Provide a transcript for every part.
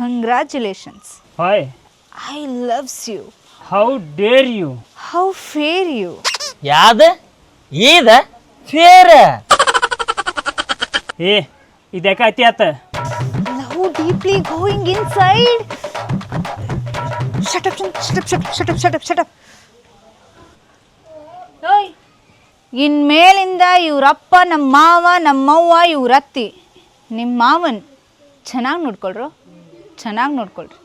Congratulations hi I loves you how dare you how fair you ಯಾದ? ಈದ? ಫೇರ? ಏ ಇದಕ್ಕೆ ಅತಿ ಆತ love deeply going inside shut up shut up shut up shut up shut up shut up ಇನ್ಮೇಲಿಂದ ಇವ್ರಪ್ಪ ನಮ್ಮ ಮಾವ ನಮ್ಮವ್ವ ಇವ್ರ ಅತ್ತಿ ನಿಮ್ಮ ಮಾವನ್ ಚೆನ್ನಾಗಿ ನೋಡ್ಕೊಳ್ರು. ಚೆನ್ನಾಗಿ ನೋಡ್ಕೊಳ್ರಿ.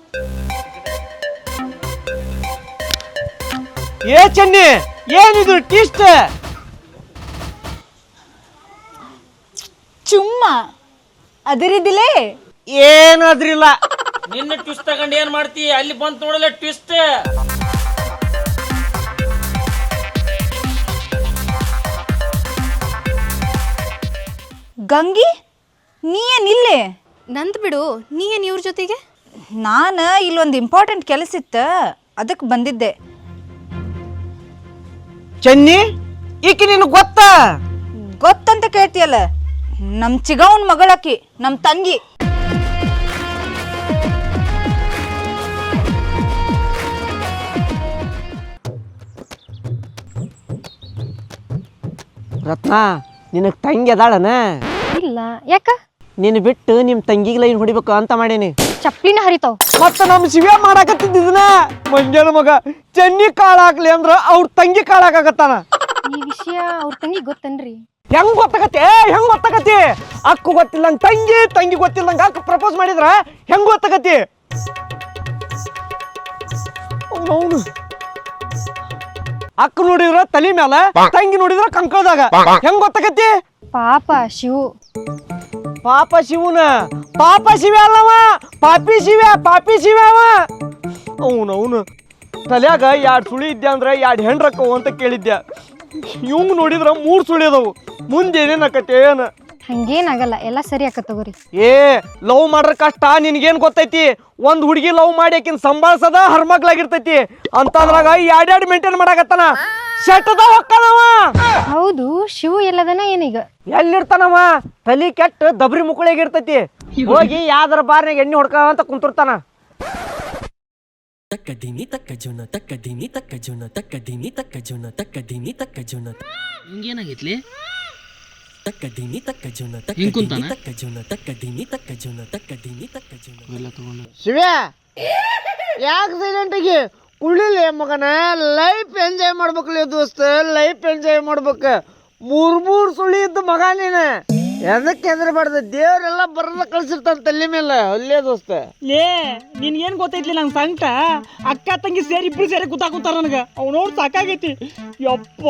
ಏ ಚೆನ್ನಿ ಏನಿದು ಟೀಸ್ಟ್ ಚುಮ್ಮ ಅದರಿದಿಲೇ? ಏನಾದ್ರಿಲ್ಲ ನಿನ್ನ ಟ್ವಿಸ್ಟ್ ತಗೊಂಡು ಏನ್ ಮಾಡ್ತಿ? ಅಲ್ಲಿ ಬಂತ ನೋಡಲ್ಲ ಟ್ವಿಸ್ಟ್ ಗಂಗಿ ನೀ ಏನಿಲ್ಲೇ ನಂದ್ ಬಿಡು ನೀ ಏನು ಇವ್ರ ಜೊತೆಗೆ? ನಾನು ಇಲ್ಲೊಂದು ಇಂಪಾರ್ಟೆಂಟ್ ಕೆಲಸ ಇತ್ತು ಅದಕ್ಕೆ ಬಂದಿದ್ದೆ. ಚೆನ್ನಿ ಈಕಿ ನಿನಗೆ ಗೊತ್ತಾ? ಗೊತ್ತಂತ ಕೇಳ್ತೀಯಲ್ಲ ನಮ್ಮ ಚಿಗವನ್ ಮಗಳಾಕಿ ನಮ್ಮ ತಂಗಿ. ರತ್ನ ನಿನಗೆ ತಂಗಿ ಅದಾಳನ? ಇಲ್ಲ ಯಾಕ? ನಿನ್ನ ಬಿಟ್ಟು ನಿಮ್ಮ ತಂಗಿಗೆ ಲೈನ್ ಹೊಡಿಬೇಕು ಅಂತ ಮಾಡೇನಿ. ಚಪ್ಪಲಿನ ಹರಿತಾವ್. ಮತ್ತ ನಮ್ಮ ಶಿವ ಮಾಡಾಕತ್ತಿದ್ದನ ಮಂಜನ ಮಗ ಚೆನ್ನಿ ಕಾಳಾಗ್ಲಿ ಹಾಕ್ಲಿ ಅಂದ್ರ ಅವ್ರ ತಂಗಿ ಕಾಳು ಹಾಕಾಕತ್ತಾನ. ಈ ವಿಷಯ ಅವ್ರ ತಂಗಿ ಗೊತ್ತನ್ರಿ. ಹೆಂಗ್ ಗೊತ್ತಾಗತ್ತೆ ಹೆಂಗ್ ಗೊತ್ತಾಗತ್ತೆ ಅಕ್ಕು ಗೊತ್ತಿಲ್ಲಂಗ ತಂಗಿ ತಂಗಿ ಗೊತ್ತಿಲ್ಲಂಗ ಅಕ್ಕ ಪ್ರಪೋಸ್ ಮಾಡಿದ್ರ ಹೆಂಗ್ ಗೊತ್ತಾಗತ್ತೆ ಅವನು ಅಕ್ಕ ನೋಡಿದ್ರ ತಲಿ ಮ್ಯಾಲ ತಂಗಿ ನೋಡಿದ್ರ ಕಂಕಳದಾಗ. ಹೆಂಗ್ ಗೊತ್ತಾಗತ್ತೆ ಪಾಪ ಶಿವು. ಪಾಪ ಶಿವನ ಪಾಪ ಶಿವ ಅಲ್ಲವ ಪಾಪಿ ಶಿವ ಪಾಪಿ ಶಿವ ಅವ ಅವನವನು ತಲ್ಯಾಗ ಎರಡು ಸುಳಿ ಇದ್ದೆ ಅಂದ್ರೆ ಎರಡು ಹೆಣ್ರಕ್ಕವು ಅಂತ ಕೇಳಿದ್ದೆ ಇವಂಗ್ ನೋಡಿದ್ರ ಮೂರು ಸುಳಿ ಅದಾವು. ಮುಂದೆ ಏನೇನು ಆಕತ್ತೆ ಏನ? ಹಂಗೇನಾಗಲ್ಲ ಎಲ್ಲ ಸರಿ ಆಕತ್ ತಗೋರಿ. ಏ ಲವ್ ಮಾಡ್ರ ಕಷ್ಟ ನಿನಗೇನು ಗೊತ್ತೈತಿ? ಒಂದ್ ಹುಡುಗಿ ಲವ್ ಮಾಡಿ ಆಕಿನ್ ಸಂಭಾಳ್ಸದ ಹರ್ಮಗ್ಲಾಗಿರ್ತೈತಿ. ಅಂತಂದ್ರಾಗ ಎರಡೆರಡು ಮೇಂಟೈನ್ ಮಾಡಾಕತ್ತಾನ. ಶೆಟ್ಟದ ಹೊಕ್ಕನವ? ಹೌದು ಶಿವು ಎಲ್ಲದನ ಏನೀಗ? ಎಲ್ಲಿರ್ತಾನವ? ತಲಿ ಕೆಟ್ಟ ದಬ್ರಿ ಮುಕ್ಕಳಿಗಿರ್ತೈತಿ ಹೋಗಿ ಯಾವ್ದಾರ ಬಾರ್ನಾಗ ಎಣ್ಣೆ ಹೊಡ್ಕ ಅಂತ ಕುಂತಿರ್ತಾನ. ತಕ್ಕದಿನಿ ತಕ್ಕ ಜುನ ತಕ್ಕದಿನಿ ತಕ್ಕ ಜುನ ತಕ್ಕದಿನಿ ತಕ್ಕ ಜುನ ತಕ್ಕದಿನಿ ತಕ್ಕ ಜುನ ತಕ್ಕ ದಿನಿ ತಕ್ಕ ಜುನ ಹಿಂಗ್ ತಕ್ಕ ದಿನಿ ತಕ್ಕ ಜುನ ತಕ್ಕದಿನಿ ತಕ್ಕ ಜುನ ತಕ್ಕದಿನಿ ತಕ್ಕ ಜುನ ಎಲ್ಲ ತಗೊಂಡು ಶಿವ ಯಾಕೆ ಸೈಲೆಂಟ್ ಆಗಿ? ಕುಳಿಲೆ ಮಗನ ಲೈಫ್ ಎಂಜಾಯ್ ಮಾಡ್ಬೇಕಲ್ಲ ದೋಸ್ತ ಲೈಫ್ ಎಂಜಾಯ್ ಮಾಡ್ಬೇಕು. ಮೂರು ಮೂರು ಸುಳಿ ಇದ್ದ ಮಗ ನೀನು. ಎದಕ್ಕೆ ಹೆದರ್ಬಾರ್ದು? ದೇವರೆಲ್ಲ ಬರದ ಕಳ್ಸಿರ್ತಾನ ತಲೆ ಮೇಲೆ. ಅಲ್ಲೇ ದೋಸ್ತ. ಲೇ, ನಿನ್ಗೇನು ಗೊತ್ತೈತಿ ನಂಗೆ ಸಂಕಟ ಅಕ್ಕ, ತಂಗಿ ಸೇರಿ ಇಬ್ರು ಸೇರಿ ಕೂತಾಕೂತಾರ ನನಗೆ. ಅವ್ನವ್ರು ಸಾಕಾಗೈತಿ. ಯಪ್ಪ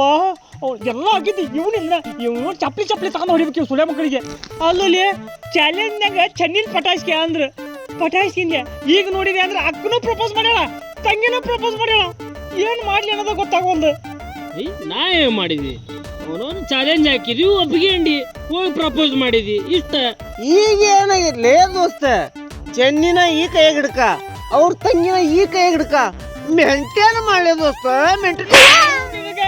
ಅವ್ನ್ ಎಲ್ಲ ಆಗೈತಿ ಇವನಿಲ್ಲ ಇವನು ಚಪ್ಲಿ ಚಪ್ಲಿ ತಗೊಂಡು ಹೊಡಿಬೇಕು ಇವ್ ಸುಳೆ ಮಕ್ಕಳಿಗೆ. ಅಲ್ಲಲ್ಲಿ ಚಾಲೆಂಜ್ನಾಗ ಚೆನ್ನಿನ ಪಟಾಯಿಸ್ಕೆ ಅಂದ್ರ. ಪಟಾಸ್ಕಿಂದೆ ಈಗ ನೋಡಿದೆ ಅಂದ್ರೆ ಅಕ್ಕನೂ ಪ್ರಪೋಸ್ ಮಾಡ್ಯಾಳ. ತಂಗಿನೂ ಪ್ರಪೋಸ್ ಮಾಡ್ಯಾಳ ಏನ್ ಮಾಡ್ಲಿ ಅನ್ನೋದು ಗೊತ್ತಾಗೊಂದು ಏಯ್ ನಾ ಏನ್ ಮಾಡಿದಿ ಅವನವನು ಚಾಲೆಂಜ್ ಹಾಕಿದ್ವಿ ಒಪ್ಪಿಗೆಂಡಿ ಹೋಗಿ ಪ್ರಪೋಸ್ ಮಾಡಿದಿ ಇಷ್ಟ? ಈಗ ಏನಾಗಿರ್ಲಿ ದೋಸ್ತ? ಚೆನ್ನಿನ ಈ ಕೈ ಹಿಡ್ಕ ಅವ್ರ ತಂಗಿನ ಈ ಕೈ ಹಿಡ್ಕ. ಮೆಂಟೇನ್ ಮಾಡ್ಲಿ ದೋಸ್ತ ಮೆಂಟೇನ್ ನಿನಗೆ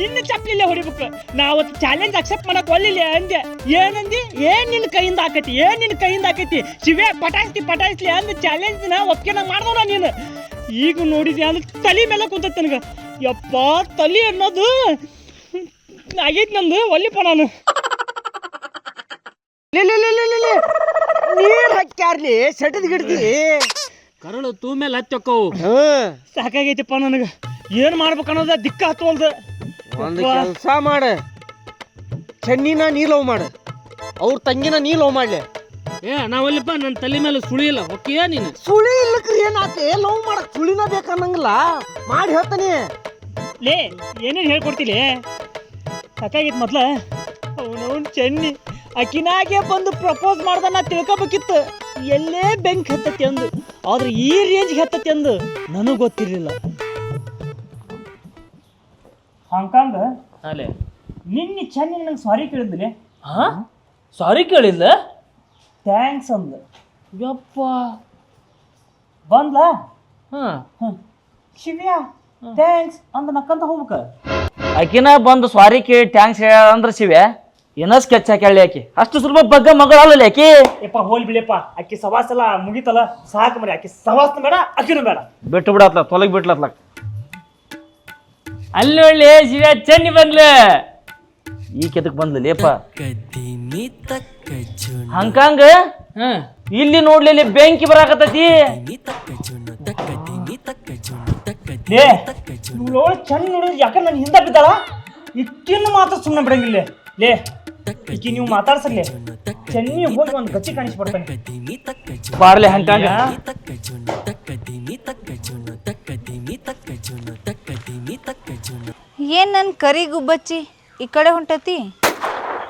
ನಿನ್ನ ಚಪ್ಪಲಿಲ್ಲ ಹೊಡಿಬೇಕು. ನಾವು ಚಾಲೆಂಜ್ ಅಕ್ಸೆಪ್ಟ್ ಮಾಡಕ್ ಒಲ್ಲಿಲ್ಲ ಅಂದೆ. ಏನಂದಿ? ಏನ್ ನಿನ್ನ ಕೈಯಿಂದ ಆಕತಿ? ಏನ್ ನಿನ್ನ ಕೈಯಿಂದ ಆಕತಿ? ಶಿವೆ ಪಟಾಯಿಸ್ತಿ ಪಟಾಯಿಸ್ಲಿ ಅಂದ ಚಾಲೆಂಜ್ನ ಒಪ್ಪಿಗೆ ಮಾಡ್ದವ ನೀನು. ಈಗ ನೋಡಿದ್ಯಾ ಅಂದ್ರೆ ತಲೆ ಮೇಲೆ ಕುಂತೈತೆ ನನಗೆ. ಯಪ್ಪ ತಲೆ ಅನ್ನೋದು ಆಗೈತೆ ನಂದು ಒಲ್ಲಿಪ್ಪ ನಾನು. ನೀರ್ ಹಾಕ್ಯಾರ್ಲಿ ಸೆಟದ್ ಗಿಡ್ತಿ ಕರಳು ತೂ ಮೇಲೆ ಹತ್ತಕ್ಕವು ಸಾಕಾಗೈತಿಪ್ಪ ನನಗೆ. ಏನು ಮಾಡ್ಬೇಕು ಅನ್ನೋದ ದಿಕ್ಕ ಹತ್ತುವಲ್ದು ಒಂದು. ಕೆಲಸ ಮಾಡ. ಚೆನ್ನಿನ ನೀ ಲವ್ ಮಾಡ. ಅವ್ರ ತಂಗಿನ ನೀ ಲವ್ ಮಾಡ್ಲಿ. ಏ ನಾವಲ್ಲಿಪ್ಪ ನನ್ನ ತಲೆ ಮೇಲೆ ಸುಳಿ ಇಲ್ಲ ಓಕೆ ನೀನು. ಸುಳಿ ಇಲ್ಲಕ್ರಿ ಏನಾತೆ? ಲವ್ ಮಾಡಕ್ ಸುಳಿನ ಬೇಕನ್ನಂಗಿಲ್ಲ. ಮಾಡಿ ಹೇಳ್ತಾನೆ. ಲೇ ಏನೇನು ಹೇಳ್ಕೊಡ್ತಿಲಿ? ಸಾಕಾಗಿತ್ತು ಮೊದ್ಲ. ಅವನವನ್ ಚೆನ್ನಿ. ಅಕಿನಾಗೆ ಬಂದು ಪ್ರಪೋಸ್ ಮಾಡ್ದ ನಾ ತಿಳ್ಕೊಬೇಕಿತ್ತು. ಎಲ್ಲೇ ಬೆಂಕಿ ಹತ್ತತಿ ಅಂದು. ಆದ್ರೆ ಈ ರೇಂಜ್ಗೆ ಹತ್ತತಿ ಅಂದು ನನಗೆ ಗೊತ್ತಿರಲಿಲ್ಲ. ಹಾಂಗ್ಕಾಂಗ್ ಅಲೆ ನಿನ್ನೆ ಚೆನ್ನಿ ನನಗೆ ಸಾರಿ ಕೇಳಿದ್ಲೆ ಹಾ? ಸಾರಿ ಕೇಳಿಲ್ಲ ಥ್ಯಾಂಕ್ಸ್ ಅಂದ ಯಪ್ಪ. ಬಂದ್ಲಾ? ಹ್ಞೂ ಶಿವ್ಯ ಥ್ಯಾಂಕ್ಸ್ ಅಂದ ನಕ್ಕಂತ ಹೋಗ್ಬೇಕ. ಆಕಿನ ಬಂದು ಸ್ವಾರಿ ಕೇಳಿ ಟ್ಯಾಂಕ್ಸ್ ಹೇಳಂದ್ರೆ ಅಂದ್ರೆ ಏನೋ ಏನ ಸ್ಕೆಚ್ ಹಾಕ್ಯಾಳ ಆಕಿ? ಅಷ್ಟು ಸುಲಭ ಬಗ್ಗ ಮಗಳಲ್ಲ ಆಕಿ? ಯಪ್ಪ ಹೋಲ್ ಬಿಳಿಯಪ್ಪ ಆಕಿ ಸವಾಸ ಎಲ್ಲ ಮುಗಿತಲ್ಲ ಸಾಕು ಮರಿ ಆಕಿ ಸವಾಸನ ಬೇಡ ಅಕ್ಕಿನೂ ಬೇಡ. ಬಿಟ್ಟು ಬಿಡತ್ಲ ತೊಲಗಿ ಬಿಟ್ಲತ್ಲ. ಅಲ್ಲಿ ಒಳ್ಳೆ ಶಿವ ಚೆನ್ನಿ ಬಂದ್ಲ. ಈ ಕೆದಕ್ ಬಂದ್ಲ ಲೇಪ. ಹಂಕಾಂಗ ತಕ್ಕ ಜುಣ. ಹಂಕಂಗ? ಇಲ್ಲಿ ನೋಡ್ಲಿ ಇಲ್ಲಿ ಬೆಂಕಿ ಬರಾಕತ್ತೈತಿ. ತಕ್ಕ ಜುಣ ನೋಡಿದ್ರೆ ಯಾಕೆ ನನ್ನ ಹಿಂದೆ ಬಿದ್ದಾಳ? ಇಕ್ಕಿನ್ನು ಮಾತ್ರ ಸುಮ್ಮನೆ ಬಿಡಂಗಿಲ್ಲ. ಲೇ ಈಕಿ ನೀವು ಮಾತಾಡ್ಸರ್ಲಿ ಚೆನ್ನಿ ಹೋಗಿ ಒಂದು ಗಚ್ಚಿ ತಕ್ಕ ಜುಣ ಬಾರ್ಲಿ ಹಂಕಂಗ. ಏನು ನನ್ನ ಕರಿ ಗುಬ್ಬಚ್ಚಿ ಈ ಕಡೆ ಹೊಂಟತಿ?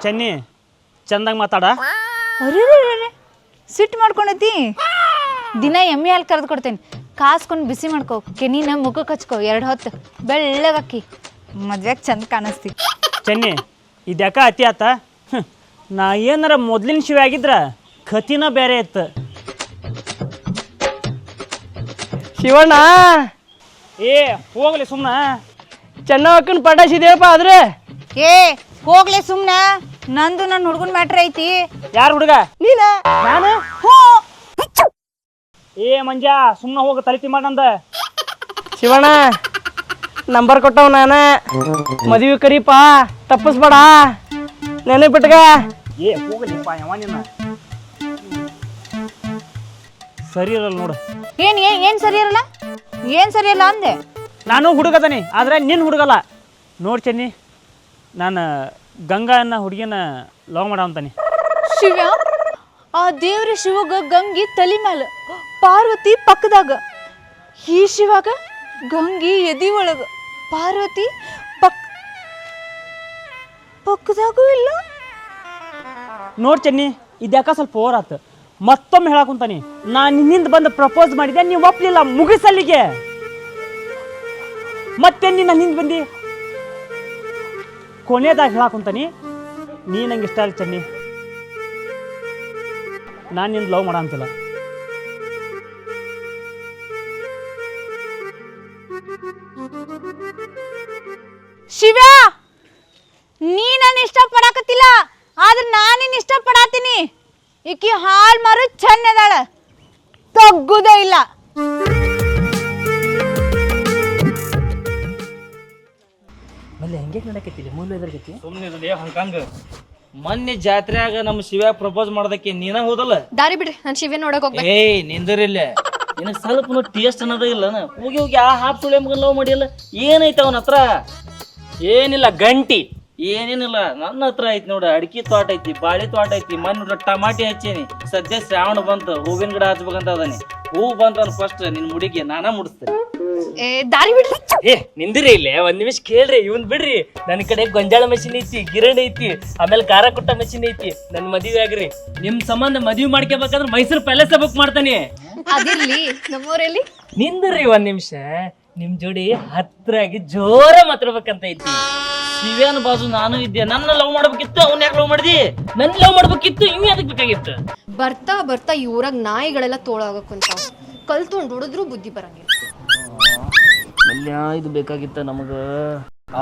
ಚೆನ್ನಿ ಚಂದಾಗ ಮಾತಾಡ. ಅರೇ ಸಿಟ್ಟು ಮಾಡ್ಕೊಂಡತಿ. ದಿನ ಎಮ್ಮೆ ಹಾಲು ಕರೆದು ಕೊಡ್ತೇನೆ. ಕಾಸ್ಕೊಂಡು ಬಿಸಿ ಮಾಡ್ಕೋ ಕೆನಿನ ಮುಖಕ್ಕೆ ಹಚ್ಕೋ ಎರಡು ಹೊತ್ತು ಬೆಳ್ಳಗಕ್ಕಿ ಮದ್ವೆಗೆ ಚಂದ ಕಾಣಿಸ್ತಿ. ಚೆನ್ನಿ ಇದ್ಯಾಕ ಅತಿ ಆತ? ಹ್ಮ್. ನಾ ಏನಾರ ಮೊದ್ಲಿನ ಶಿವ ಆಗಿದ್ರ ಕತಿನ ಬೇರೆ ಇತ್ತು. ಶಿವಣ್ಣ! ಏ ಹೋಗ್ಲಿ ಸುಮ್ಮನ ಚೆನ್ನಕ್ಕನ ಪಟಾಯಿಸಿದೇವಪ್ಪ ಆದ್ರೆ? ಏ ಹೋಗ್ಲೆ ಸುಮ್ನೆ. ನಂದು ನನ್ನ ಹುಡುಗನ್ ಮ್ಯಾಟ್ರ್ ಐತಿ. ಯಾರು ಹುಡುಗ? ನೀನ? ನಾನು? ಹ್ಞೂ ಏ ಮಂಜ ಸುಮ್ಮನೆ ಹೋಗ ತಲಿತಿ ಮಾಡಂದ ಶಿವಣ್ಣ ನಂಬರ್ ಕೊಟ್ಟವ್ ನಾನ. ಮದುವೆ ಕರೀಪ ತಪ್ಪಿಸ್ಬೇಡ. ನೆನೆ ಬಿಟ್ಗ ಏ ಹೋಗಲಿಪ್ಪ ಯಾವ ನಿನ್ನ ಸರಿ ಇರಲ್ಲ ನೋಡು. ಏನ್ ಏನ್ ಸರಿ ಇರಲ್ಲ? ಏನ್ ಸರಿ ಇಲ್ಲ ಅಂದೆ? ನಾನು ಹುಡುಗದನಿ ಆದ್ರೆ ನಿನ್ನ ಹುಡುಗಲ್ಲ. ನೋಡ್ ಚೆನ್ನಿ. ನಾನು ಗಂಗಾ ಅನ್ನೋ ಹುಡುಗಿನ ಲವ್ ಮಾಡವಂತಾನೆ ಶಿವ ಆ ದೇವ್ರ ಶಿವಗ ಗಂಗಿ ತಲೆ ಮ್ಯಾಲ ಪಾರ್ವತಿ ಪಕ್ಕದಾಗ. ಈ ಶಿವಾಗ ಗಂಗಿ ಎದಿ ಒಳಗ ಪಾರ್ವತಿ ಪಕ್ ಪಕ್ಕದಾಗೂ ಇಲ್ಲ? ನೋಡ್ ಚೆನ್ನಿ ಇದ್ಯಾಕ ಸ್ವಲ್ಪ ಓವರ್ ಆತು. ಮತ್ತೊಮ್ಮೆ ಹೇಳಾಕುಂತಾನಿ ನಾ ನಿನ್ನಿಂದ ಬಂದು ಪ್ರಪೋಸ್ ಮಾಡಿದೆ ನೀವು ಒಪ್ಲಿಲ್ಲ ಮುಗಿಸಲ್ಲಿಗೆ. ಮತ್ತೆ ನೀನು ನನ್ನಿಂದ ಬಂದಿ? ಕೊನೆಯದಾಗಿ ಹೇಳಾಕುಂತಾನಿ ನೀ. ನಂಗೆ ಇಷ್ಟ ಇಲ್ಲ ಚನ್ನಿ ನಾನು ನಿನ್ನ ಲವ್ ಮಾಡ ಅಂತಿಲ್ಲ. ಶಿವ ನೀ ನನ್ನ ಇಷ್ಟ ಪಡಾಕತ್ತಿಲ್ಲ ಆದ್ರೆ ನಾನು ನಿನ್ನ ಇಷ್ಟ ಪಡಾತೀನಿ ಈಕಿ ಹಾಲ್ ಮಾರು ಚೆನ್ನದಾಳ ತಗ್ಗುದೇ ಇಲ್ಲ. ಸುಮ್ಮನೆ ಹಂಕಂಗ ಮೊನ್ನೆ ಜಾತ್ರೆಯಾಗ ನಮ್ಮ ಶಿವ್ಯಾಗ ಪ್ರಪೋಸ್ ಮಾಡೋದಕ್ಕೆ ನೀನ ಹೋದಲ್ಲ? ದಾರಿ ಬಿಡ್ರಿ ನಾನು ಶಿವ ನೋಡಕ್ ಹೋಗ್ಬೇಕು. ಏಯ್ ನಿಂದಿರಿಲ್ಲ ನಿನಗೆ ಸ್ವಲ್ಪ ಟೇಸ್ಟ್ ಅನ್ನೋದೇ ಇಲ್ಲ ಹೋಗಿ ಹೋಗಿ ಆ ಹಾಫ್ ಸುಳೆ ಮಗನ್ ಲವ್ ಮಾಡಿಲ್ಲ ಏನೈತೆ ಅವನ ಹತ್ರ ಏನಿಲ್ಲ ಗಂಟಿ. ಏನೇನಿಲ್ಲ ನನ್ನ ಹತ್ರ ಐತಿ ನೋಡ ಅಡಿಕೆ ತೋಟ ಐತಿ ಬಾಳೆ ತೋಟ ಐತಿ ಮಣ್ಣು ನೋಡ ಟಮಾಟಿ ಹಚ್ಚೀನಿ ಸದ್ಯ ಶ್ರಾವಣ ಬಂತು ಹೂವಿನ ಗಿಡ ಹಚ್ಬೇಕಂತ ಅದನಿ. ಹೂ ಬಂತ ಫಸ್ಟ್ ನಿನ್ ಮುಡಿಗೆ ನಾನ ಮುಡಿಸ್ತೇನೆ. ಏ ದಾರಿ ಬಿಡ್ರಿ. ಏ ನಿಂದಿರಿ ಇಲ್ಲೇ ಒಂದ್ ನಿಮಿಷ ಕೇಳ್ರಿ ಇವನ್ ಬಿಡ್ರಿ. ನನ್ ಕಡೆ ಗೊಂಜಾಳ ಮಷಿನ್ ಐತಿ ಗಿರಣಿ ಐತಿ ಆಮೇಲೆ ಖಾರ ಕುಟ್ಟ ಮಷಿನ್ ಐತಿ ನನ್ ಮದುವೆ ಆಗ್ರಿ. ನಿಮ್ ಸಂಬಂಧ ಮದುವೆ ಮಾಡ್ಕೋಬೇಕಂದ್ರೆ ಮೈಸೂರು ಪ್ಯಾಲೇಸ್ ಬುಕ್ ಮಾಡ್ತಾನೆ. ಅದಿರ್ಲಿ ನಮ್ಮೂರಲ್ಲಿ. ನಿಂದ್ರಿ ಒಂದ್ ನಿಮಿಷ. ನಿಮ್ ಜೋಡಿ ಹತ್ರಾಗಿ ಜೋರ ಮಾತಾಡ್ಬೇಕಂತ ಐತಿ ಶಿವ್ಯಾನ ಬಾಜು ನಾನು ಇದ್ದೆ. ನನ್ನ ಲವ್ ಮಾಡ್ಬೇಕಿತ್ತು ಅವ್ನ ಯಾಕೆ ಲವ್ ಮಾಡಿದಿ? ನನ್ ಲವ್ ಮಾಡ್ಬೇಕಿತ್ತು ಇವ್ ಅದಕ್ಕೆ ಬೇಕಾಗಿತ್ತು? ಬರ್ತಾ ಬರ್ತಾ ಇವ್ರಾಗ ನಾಯಿಗಳೆಲ್ಲ ನಾಯಿಗಳೆಲ್ಲ ತೋಳಾಗಕ್ಕಂತ ಕಲ್ತ್ಕೊಂಡು ಹುಡಿದ್ರು ಬುದ್ಧಿ ಬರಂಗಿಲ್ಲ. ಮಲ್ಯ ಇದು ಬೇಕಾಗಿತ್ತ ನಮಗ?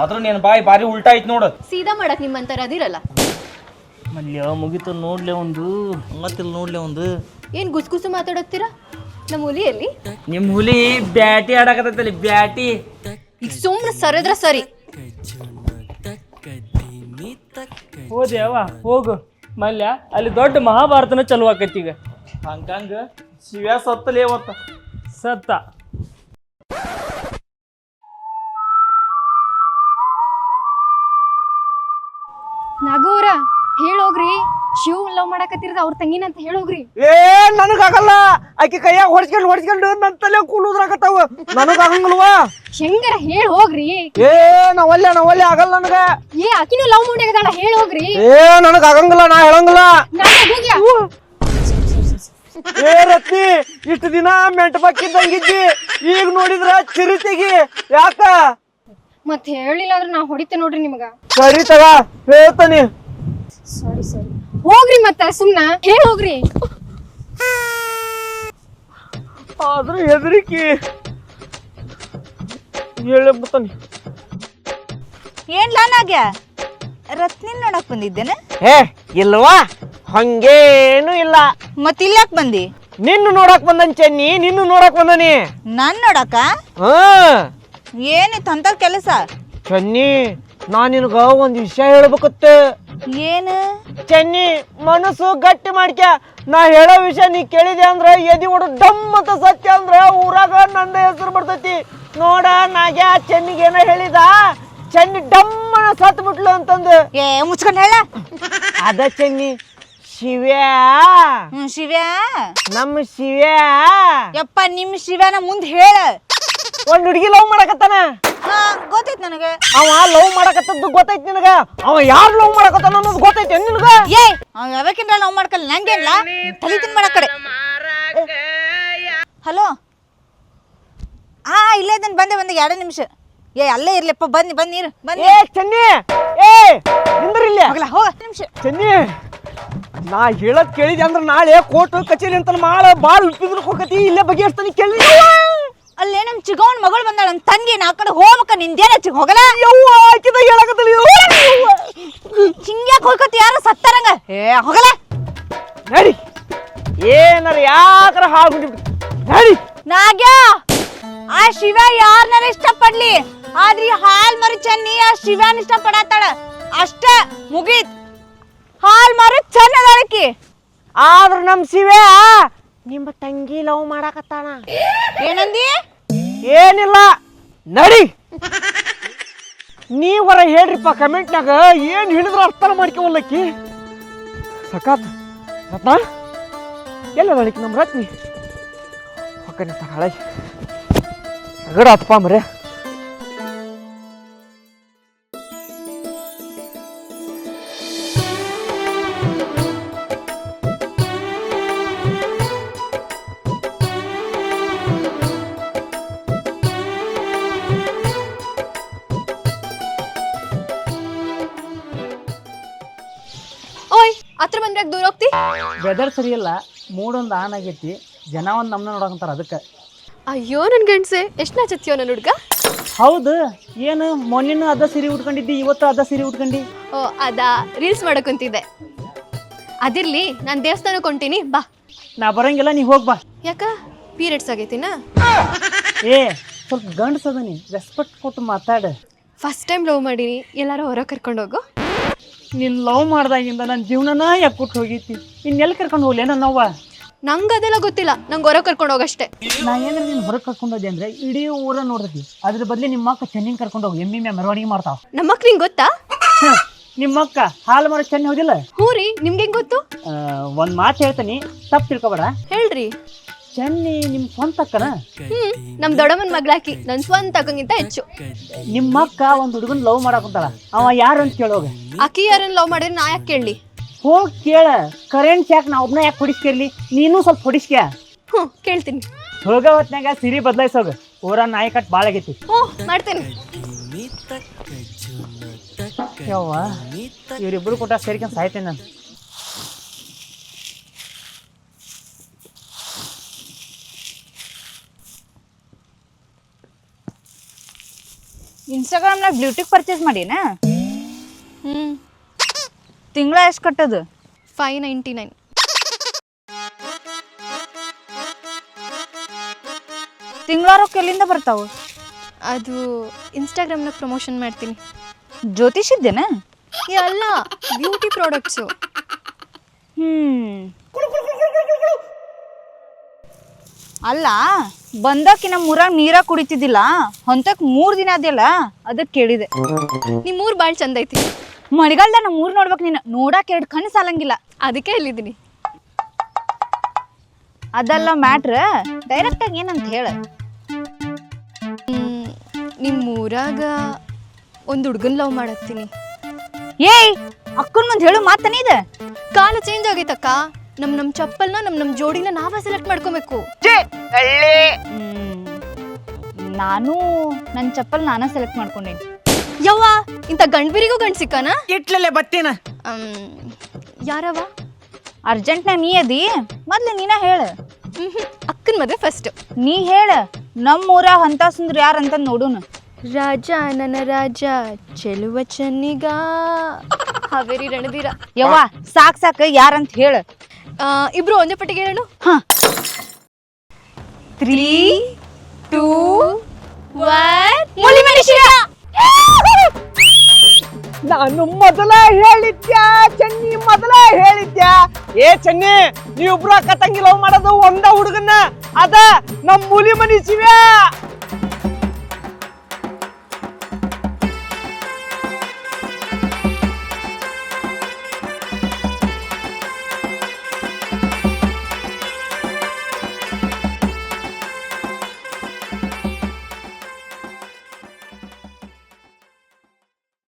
ಆದ್ರೂ ನೀನ್ ಬಾಯಿ ಬಾರಿ ಉಲ್ಟಾ ಐತ್ ನೋಡು. ಸೀದಾ ಮಾಡಕ್ ನಿಮ್ಮಂತರ ಅದಿರಲ್ಲ. ಮಲ್ಯ ಮುಗಿತ ನೋಡ್ಲೆ ಒಂದು. ಮತ್ತಿಲ್ ನೋಡ್ಲೆ ಒಂದು. ಏನ್ ಗುಸ್ ಗುಸು ಮಾತಾಡತ್ತೀರಾ? ನಮ್ಮ ಹುಲಿಯಲ್ಲಿ ನಿಮ್ ಹುಲಿ ಬ್ಯಾಟಿ ಆಡಕತ್ತೈತಲ್ಲಿ ಬ್ಯಾಟಿ. ಈಗ ಸುಮ್ನೆ ಸರಿದ್ರ ಸರಿ. ತಕ್ಕ ದಿಮಿ ಹೋದೆ ಅವ ಹೋಗು. ಮಲ್ಯ ಅಲ್ಲಿ ದೊಡ್ಡ ಮಹಾಭಾರತನ ಚಲೋ ಆಕೈತಿ ಈಗ. ಹಂಗಂಗ ಶಿವ್ಯಾ ಸತ್ತಲೇ ಅವತ್ತ. ಸತ್ತ. ನಾಗೂರ ಹೇಳೋಗ್ರಿ. ಶಿವ್ ಲವ್ ಮಾಡಕತ್ತಿರದ ಅವ್ರ ತಂಗಿನ ಅಂತ ಹೇಳೋಗ್ರಿ. ಏ ನನಗಾಗಲ್ಲ. ಆಕಿ ಕೈಯಾಗ ಹೊಡ್ಸ್ಕೊಂಡು ಹೊಡ್ಸ್ಕೊಂಡು ನನ್ನ ತಲೆ ಕೂಳುದ್ರಾಗತ್ತಾವ ನನಗಾಗಂಗಿಲ್ವಾ? ಹೆಂಗರ ಹೇಳ ಹೋಗ್ರಿ. ಏ ನಾವಲ್ಲೆ ನಾವಲ್ಲೆ ಆಗಲ್ಲ ನನಗ. ಏ ಆಕಿನೂ ಲವ್ ಮಾಡ್ಯಾಗದಾಳ ಹೇಳ ಹೋಗ್ರಿ. ಏ ನನಗಾಗಂಗಿಲ್ಲ ನಾ ಹೇಳಂಗಿಲ್ಲ. ಏ ರತ್ನಿ ಇಷ್ಟು ದಿನ ಮೆಂಟ್ ಬಕ್ಕಿದ್ದಂಗಿದ್ದಿ ಈಗ ನೋಡಿದ್ರ ಚಿರಿತಿಗಿ. ಯಾಕ? ಮತ್ ಹೇಳಿಲ್ಲ ಅಂದ್ರೆ ನಾ ಹೊಡಿತೆ ನೋಡ್ರಿ ನಿಮಗ. ಸರಿ ತಗ ಹೇಳ್ತಾನೆ. ಸಾರಿ ಸಾರಿ ಹೋಗ್ರಿ ಮತ್ತ ಸುಮ್ನ. ಹೇ ಹೋಗ್ರಿ. ಆದ್ರೆ ಹೆದರಿಕೆ. ಹೇಳೇ ಬಿಡ್ತಾನಿ ಏನ್ ಲಾನಾಗ್ಯ ರತ್ನಿನ್ ನೋಡಕ್ ಬಂದಿದ್ದೇನೆ. ಹೇ ಇಲ್ವಾ ಹಂಗೇನು ಇಲ್ಲ. ಮತ್ ಇಲ್ಲಾಕ್ ಬಂದಿ? ನಿನ್ನ ನೋಡಕ್ ಬಂದನ್ ಚೆನ್ನಿ ನಿನ್ನ ನೋಡಕ್ ಬಂದನಿ. ನಾನ್ ನೋಡಕ? ಹಾ. ಏನಿತ್ತು ಅಂತ ಕೆಲಸ? ಚೆನ್ನಿ ನಾ ನಿನಗ ಒಂದ್ ವಿಷಯ ಹೇಳ್ಬೇಕತ್ತ. ಏನು? ಚೆನ್ನಿ ಮನಸ್ಸು ಗಟ್ಟಿ ಮಾಡ್ಕ ನಾ ಹೇಳೋ ವಿಷಯ ನೀ ಕೇಳಿದೆ ಅಂದ್ರೆ ಎದಿ ಒಡು ಡಮ್ ಅಂತ ಸತ್ಯ ಅಂದ್ರೆ ಊರಾಗ ನಂದ ಹೆಸರು ಬರ್ತೈತಿ. ನೋಡ ನಾಗ್ಯಾ ಚೆನ್ನಿಗೆ ಏನ ಹೇಳಿದ? ಚೆನ್ನಿ ಡಮ್ಮನ ಸತ್ ಬಿಟ್ಲು ಅಂತಂದು. ಏ ಮುಚ್ಕೊಂಡು ಹೇಳ. ಅದ ಚೆನ್ನಿ ಶಿವ್ಯಾ. ಹ್ಮ್ ಶಿವ್ಯಾ. ನಮ್ಮ ಶಿವ್ಯಾ. ಯಪ್ಪ ನಿಮ್ ಶಿವ್ಯಾನ ಮುಂದ್ ಹೇಳ. ಒಂದ್ ಹುಡುಗಿ ಲವ್ ಮಾಡಕತ್ತಾನ? ಹಾ ಗೊತ್ತೈತ್ ನನಗೆ. ಅವ ಲವ್ ಮಾಡಕತ್ತದ್ದು ಗೊತ್ತೈತಿ ನಿನಗ? ಅವ ಯಾರು ಲವ್ ಮಾಡಕತ್ತಾನ ಅನ್ನೋದು ಗೊತ್ತೈತಿ ನಿನಗ? ಏ ಅವ್ ಯಾವಕ್ಕಿಂತ ನಾವು ಮಾಡ್ಕಲ್ಲ ತಲೆ ಕಡೆ. ಹಲೋ? ಆ ಇಲ್ಲೇ ಇದನ್ ಬಂದೆ ಬಂದೆ ಎರಡು ನಿಮಿಷ. ಏ ಅಲ್ಲೇ ಇರ್ಲಿಪ್ಪ ಬನ್ನಿ ಬನ್ನಿ ಇರು ಬನ್ನಿ. ಏ ಚೆನ್ನಿ! ಏ ನಿಂದ್ರಿಲ್ಲ ಹೋಗಲ್ಲ ಹೋಗ ನಿಮಿಷ. ಚೆನ್ನಿ ನಾ ಹೇಳದ್ ಕೇಳಿದೆ ಅಂದ್ರ ನಾಳೆ ಕೋರ್ಟ್ ಕಚೇರಿ ಅಂತ ಮಾಡ ಬಾಳ ಉಪ್ಪಿದ್ರು ಹೋಗತಿ ಇಲ್ಲೇ ಬಗೆಹರಿಸ್ತಾನೆ ಕೇಳಿ ಅಲ್ಲೇ ನಮ್ ಚಿಗವನ್ ಮಗಳು ಬಂದಾಳ ನನ್ ತಂಗಿ ನಾ ಕಡೆ ಹೋಗ್ಬೇಕ ನಿಂದೇನ ಚಿಗ ಹೋಗಲ್ಲ? ಯವ್ವ ಆಕಿದ ಹಿಂಗ್ಯಾಕ್ ಯಾರು? ಸತ್ತಾರಂಗ? ಏ ಹೋಗಲ ನಡಿ. ಏನಾರ ಯಾಕರ ಹಾಳ್ಕೊಂಡಿಬಿಟ್ಟು ನಡಿ. ನಾಗ್ಯ ಆ ಶಿವ ಯಾರನ್ನಾರ ಇಷ್ಟಪಡ್ಲಿ? ಪಡ್ಲಿ ಆದ್ರಿ ಹಾಲ್ ಮರಿ ಚೆನ್ನಿ ಆ ಶಿವನ್ ಇಷ್ಟಪಡತ್ತಾಳ. ಅಷ್ಟ ಮುಗೀತ್. ಹಾಲ್ ಮರಿ ಚೆನ್ನ ಅದಾಳಕಿ. ಆದ್ರ ನಮ್ ಶಿವ್ಯ ನಿಮ್ಮ ತಂಗಿ ಲವ್ ಮಾಡಾಕತ್ತಾನ ಏನಂದಿ? ಏನಿಲ್ಲ ನಡಿ. ನೀವರ ಹೇಳ್ರಿಪ್ಪ ಕಮೆಂಟ್ನಾಗ ಏನ್ ಹೇಳಿದ್ರ ಅರ್ಥ ಮಾಡ್ಕೊವಲ್ಲಕ್ಕಿ ಸಕತ್ ರತ್ನ? ಎಲ್ಲ ನಡಿಕೆ ನಮ್ಮ ರತ್ನಿ? ಹೊಕ್ಕನೆ ತಗೊಳ್ಳಿ ಅಗಡ ಮರೆ ಸರಿ ಇಲ್ಲ. ಮೂಡೊಂದು ಆನ್ ಆಗೈತಿ. ಜನ ಒಂದು ನಮ್ಮನ್ನ ನೋಡಕಂತಾರ ಅದಕ್ಕೆ. ಅಯ್ಯೋ ನನ್ ಗಂಡ್ಸೆ ಎಷ್ಟು ನಾಚತ್ತೀವ ನನ್ನ ಹುಡ್ಗ? ಹೌದು. ಏನು ಮೊನ್ನೆನೂ ಅದ ಸೀರೆ ಉಟ್ಕೊಂಡಿದ್ದಿ ಇವತ್ತು ಅದ ಸೀರೆ ಉಟ್ಕೊಂಡಿ? ಓ ಅದಾ. ರೀಲ್ಸ್ ಮಾಡಕಂತಿದ್ದೆ ಅದಿರ್ಲಿ ನಾನು ದೇವಸ್ಥಾನಕ್ಕೆ ಹೊಂಟೀನಿ ಬಾ. ನಾ ಬರಂಗಿಲ್ಲ ನೀ ಹೋಗ್ ಬಾ. ಯಾಕ? ಪೀರಿಯಡ್ಸ್ ಆಗೈತಿನ? ಏ ಸ್ವಲ್ಪ ಗಂಡಸದನಿ ರೆಸ್ಪೆಕ್ಟ್ ಕೊಟ್ಟು ಮಾತಾಡ. ಫಸ್ಟ್ ಟೈಮ್ ಲವ್ ಮಾಡೀನಿ. ಎಲ್ಲಾರು ಹೊರ ಕರ್ಕೊಂಡು ಹೋಗು. ನೀನ್ ಲವ್ ಮಾಡ್ದಾಗಿಂದ ನನ್ನ ಜೀವನನ ಹೋಗಿತಿ. ಹೋಗೈತಿ ಇನ್ನೆಲ್ಲಿ ಕರ್ಕೊಂಡು ಹೋಗ್ಲಿ ನನ್ನವ್ವ ನಂಗೆ ಅದೆಲ್ಲ ಗೊತ್ತಿಲ್ಲ. ನಂಗೆ ಹೊರ ಕರ್ಕೊಂಡು ಹೋಗಷ್ಟೇ. ನಾ ಏನಾರ ನೀನು ಹೊರಗೆ ಕರ್ಕೊಂಡು ಹೋದೆ ಅಂದ್ರೆ ಇಡೀ ಊರ ನೋಡ್ರಿ. ಅದ್ರ ಬದ್ಲಿ ನಿಮ್ಮ ಅಕ್ಕ ಚೆನ್ನಿಂಗ್ ಕರ್ಕೊಂಡು ಹೋಗಿ ಎಮ್ಮಿ ಮ್ಯಾ ಮೆರವಣಿಗೆ ಮಾಡ್ತಾವ. ಅಕ್ಕ ನಿಂಗೆ ಗೊತ್ತಾ? ನಿಮ್ಮ ಅಕ್ಕ ಹಾಲು ಮರ ಚೆನ್ನಿ ಹೋದಿಲ್ಲ? ಹ್ಞೂ ರೀ. ನಿಮ್ಗೆ ಹೆಂಗ್ ಗೊತ್ತು? ಒಂದು ಒಂದ್ ಮಾತು ಹೇಳ್ತೀನಿ. ತಪ್ಪು ತಿಳ್ಕೊಬೇಡ. ಹೇಳ್ರಿ. ಚೆನ್ನಿ ನಿಮ್ಮ ಸ್ವಂತ ಅಕ್ಕನ? ಹ್ಮ್ ನಮ್ ದೊಡ್ಡಮ್ಮನ ಮಗ್ಳಾಕಿ. ನನ್ ಸ್ವಂತ ಅಕ್ಕಂಗಿಂತ ಹೆಚ್ಚು. ನಿಮ್ಮ ಅಕ್ಕ ಒಂದು ಹುಡುಗನ್ ಲವ್ ಮಾಡಾಕಂತಾಳ ಅವ ಯಾರು ಅಂತ ಕೇಳೋಗ ಅಕ್ಕಿ ಯಾರನ್ನ ಲವ್ ಮಾಡಿದ್ರೆ ನಾ ಯಾಕೆ ಕೇಳಲಿ? ಹೋಗ್ ಕೇಳ. ಕರೆಂಟ್ ಯಾಕೆ ನಾ ಒಬ್ನ ಯಾಕೆ ಹೊಡಿಸ್ಕೇಳಿ ನೀನು ಸ್ವಲ್ಪ ಹೊಡಿಸ್ಕ್ಯ? ಹ್ಞೂ ಕೇಳ್ತೀನಿ. ಹೋಗ ಹೊತ್ನ್ಯಾಗ ಸಿರಿ ಬದಲಾಯಿಸೋಗ ಊರ ನಾಯಿ ಕಟ್ ಭಾಳ ಆಗೈತಿ. ಹ್ಞೂ ಮಾಡ್ತೀನಿ. ಯವ್ವ ಇವರಿಬ್ರು ಕೊಟ್ಟ ಸೇರ್ಕೊಂಡ್ ಸಾಯ್ತೇನೆ ನಾನು. ಇನ್ಸ್ಟಾಗ್ರಾಮ್ನಾಗ ಬ್ಯೂಟಿಕ್ ಪರ್ಚೇಸ್ ಮಾಡಿನ? ಹ್ಮ್. ತಿಂಗಳ ಎಷ್ಟು ಕಟ್ಟೋದು? ಫೈವ್ ನೈಂಟಿ ನೈನ್ ತಿಂಗಳ ರೊಕ್ಕ ಎಲ್ಲಿಂದ ಬರ್ತಾವು? ಅದು ಇನ್ಸ್ಟಾಗ್ರಾಮ್ನಾಗ ಪ್ರಮೋಷನ್ ಮಾಡ್ತೀನಿ. ಜ್ಯೋತಿಷ್ ಇದ್ದೇನಾ ಅಲ್ಲ ಬ್ಯೂಟಿ ಪ್ರಾಡಕ್ಟ್ಸು ಹ್ಮ್. ಅಲ್ಲ ಬಂದಕ್ಕಿನ ನಮ್ಮ ಊರಾಗ ನೀರ ಕುಡಿತಿದ್ದಿಲ್ಲ ಹೊಂತಕ್ ಮೂರ್ ದಿನ ಅದೆಲ್ಲ ಅದಕ್ಕೆ ಕೇಳಿದೆ. ನಿಮ್ಮ ಊರು ಭಾಳ ಚಂದ ಐತಿ. ಮಳೆಗಾಲದ ನಮ್ಮ ಊರ್ ನೋಡ್ಬೇಕು ನೀನು ನೋಡಕ್ ಎರಡು ಕಣ್ಣು ಸಾಲಂಗಿಲ್ಲ. ಅದಕ್ಕೆ ಇಲ್ಲಿದ್ದೀನಿ ಅದೆಲ್ಲ ಮ್ಯಾಟ್ರ್ ಡೈರೆಕ್ಟ್ ಆಗಿ ಏನಂತ ಹೇಳ. ನಿಮ್ ನಿಮ್ಮ ಊರಾಗ ಒಂದು ಹುಡ್ಗನ್ ಲವ್ ಮಾಡತ್ತೀನಿ. ಏಯ್ ಅಕ್ಕನ್ ಮುಂದೆ ಹೇಳು ಮಾತನೇ ಇದೆ. ಕಾಲ ಚೇಂಜ್ ಆಗೈತಕ್ಕ. ನಮ್ ನಮ್ ಚಪ್ಪಲ್ನ ನಮ್ ನಮ್ ಜೋಡಿನ ನಾವೇ ಸೆಲೆಕ್ಟ್ ಮಾಡ್ಕೋಬೇಕು. ನಾನು ನನ್ನ ಚಪ್ಪಲ್ ನಾನೇ ಸೆಲೆಕ್ಟ್ ಮಾಡ್ಕೊಂಡೇನಿ. ಯವ್ವ ಇಂಥ ಗಂಡ್ಬಿರಿಗೂ ಗಂಡ್ ಸಿಕ್ಕಾನ? ಇಟ್ಲಲ್ಲೇ ಬತ್ತೇನ. ಯಾರವ ಅರ್ಜೆಂಟ್ನಾಗ ನೀ ಅದಿ. ಮೊದ್ಲು ನೀನ ಹೇಳ. ಅಕ್ಕನ ಮದ್ವೆ ಫಸ್ಟ್ ನೀ ಹೇಳ. ನಮ್ಮ ಊರ ಹಂತ ಸುಂದ್ರ ಯಾರಂತ ನೋಡೋಣ ರಾಜ ನನ್ನ ರಾಜ ಚೆಲುವ ಚೆನ್ನಿಗ. ಹಾವೇರಿ ರಣದೀರ ಯವ್ವ ಸಾಕ್ ಸಾಕ್ ಯಾರಂತ ಹೇಳ. ಆ, ಇಬ್ರು ಒಂದೇ ಪಟ್ಟಿಗೆ ಹೇಳು ತ್ರೀ ಟೂ ಒನ್ ಮುಲಿ ನಾನು ಮೊದಲ ಹೇಳಿದ್ಯಾ? ಚೆನ್ನಿ ಮೊದಲ ಹೇಳಿದ್ಯಾ? ಏ ಚೆನ್ನಿ ನೀವಿಬ್ರು ಅಕ್ಕ ತಂಗಿ ಲವ್ ಮಾಡೋದು ಒಂದ ಹುಡುಗನ್ನ. ಅದ ನಮ್ ಮೂಲಿ ಮನಿ ಶಿವ್ಯಾ.